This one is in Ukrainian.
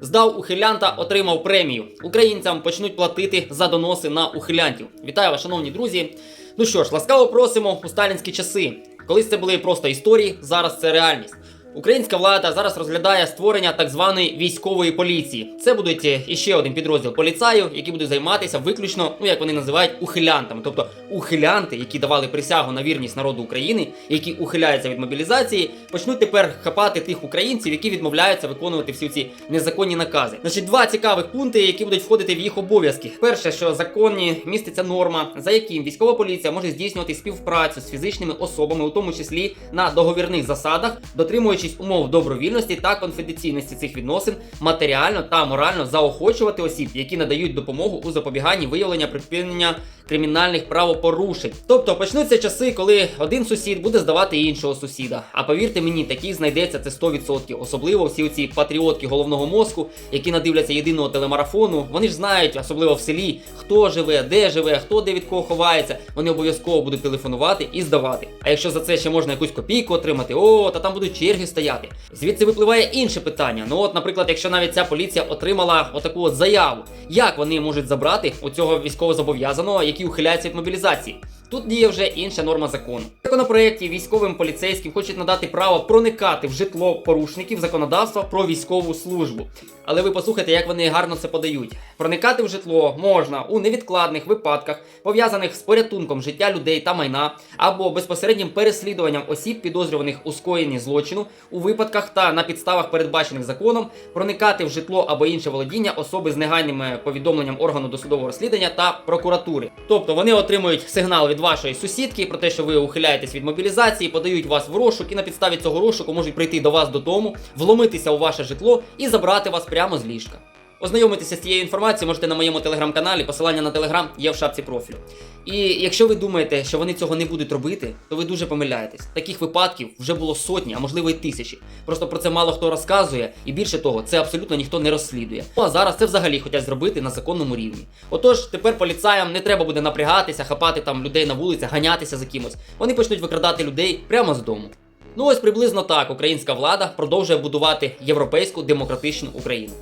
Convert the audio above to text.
Здав ухилянта, отримав премію. Українцям почнуть платити за доноси на ухилянтів. Вітаю вас, шановні друзі. Ну що ж, ласкаво просимо у сталінські часи. Колись це були просто історії, зараз це реальність. Українська влада зараз розглядає створення так званої військової поліції. Це будуть е, іще один підрозділ поліцаїв, які будуть займатися виключно, ну як вони називають, ухилянтами. Тобто ухилянти, які давали присягу на вірність народу України, які ухиляються від мобілізації, почнуть тепер хапати тих українців, які відмовляються виконувати всі ці незаконні накази. Значить, два цікавих пункти, які будуть входити в їх обов'язки. Перше, що в законі міститься норма, за яким військова поліція може здійснювати співпрацю з фізичними особами, у тому числі на договірних засадах, дотримуючись умов добровільності та конфіденційності цих відносин, матеріально та морально заохочувати осіб, які надають допомогу у запобіганні виявлення припинення кримінальних правопорушень. Тобто почнуться часи, коли один сусід буде здавати іншого сусіда. А повірте мені, таких знайдеться це 100%. Особливо всі ці патріотки головного мозку, які надивляться єдиного телемарафону. Вони ж знають, особливо в селі, хто живе, де живе, хто де від кого ховається. Вони обов'язково будуть телефонувати і здавати. А якщо за це ще можна якусь копійку отримати, о, та там будуть черги стояти. Звідси випливає інше питання. Ну от, наприклад, якщо навіть ця поліція отримала отаку от заяву, як вони можуть забрати у цього військовозобов'язаного, який ухиляється від мобілізації? Тут діє вже інша норма закону. В законопроекті військовим поліцейським хочуть надати право проникати в житло порушників законодавства про військову службу. Але ви послухайте, як вони гарно це подають. Проникати в житло можна у невідкладних випадках, пов'язаних з порятунком життя людей та майна, або безпосереднім переслідуванням осіб, підозрюваних у скоєнні злочину, у випадках та на підставах, передбачених законом, проникати в житло або інше володіння особи з негайним е, повідомленням органу досудового розслідування та прокуратури. Тобто вони отримують сигнал від вашої сусідки про те, що ви ухиляєтесь від мобілізації, подають вас в розшук і на підставі цього розшуку можуть прийти до вас додому, вломитися у ваше житло і забрати вас прямо з ліжка. Ознайомитися з цією інформацією можете на моєму телеграм-каналі, посилання на телеграм є в шапці профілю. І якщо ви думаєте, що вони цього не будуть робити, то ви дуже помиляєтесь. Таких випадків вже було сотні, а можливо і тисячі. Просто про це мало хто розказує, і більше того, це абсолютно ніхто не розслідує. Ну а зараз це взагалі хочуть зробити на законному рівні. Отож, тепер поліцаям не треба буде напрягатися, хапати там людей на вулицях, ганятися за кимось. Вони почнуть викрадати людей прямо з дому. Ну ось приблизно так українська влада продовжує будувати європейську демократичну Україну.